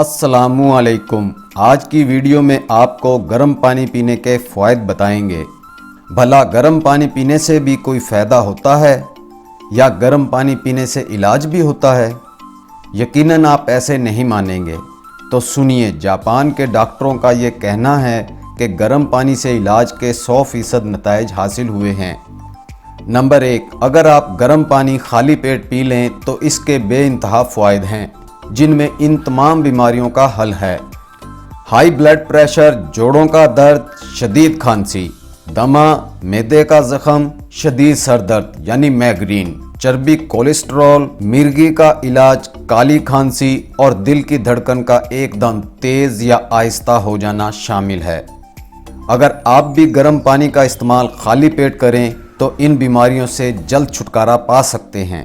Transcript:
असलकुम आज की वीडियो में आपको गर्म पानी पीने के फ़ायद बताएँगे। भला गर्म पानी पीने से भी कोई फ़ायदा होता है? या गर्म पानी पीने से इलाज भी होता है? यकीनन आप ऐसे नहीं मानेंगे। तो सुनिए, जापान के डॉक्टरों का ये कहना है कि गर्म पानी से इलाज के 100 फ़ीसद नतज हासिल हुए हैं। नंबर एक, अगर आप गर्म पानी खाली पेट पी लें तो इसके बेइंतहा फ़ायद हैं। जिनमें इन तमाम बीमारियों का हल है। हाई ब्लड प्रेशर जोड़ों का दर्द, शदीद खांसी, दमा, मैदे का जख्म, शदीद सर दर्द, यानी मैग्रीन चर्बी कोलेस्ट्रॉल मिर्गी का इलाज, काली खांसी और दिल की धड़कन का एकदम तेज़ या आहिस्ता हो जाना शामिल है। अगर आप भी गर्म पानी का इस्तेमाल खाली पेट करें तो इन बीमारियों से जल्द छुटकारा पा सकते हैं।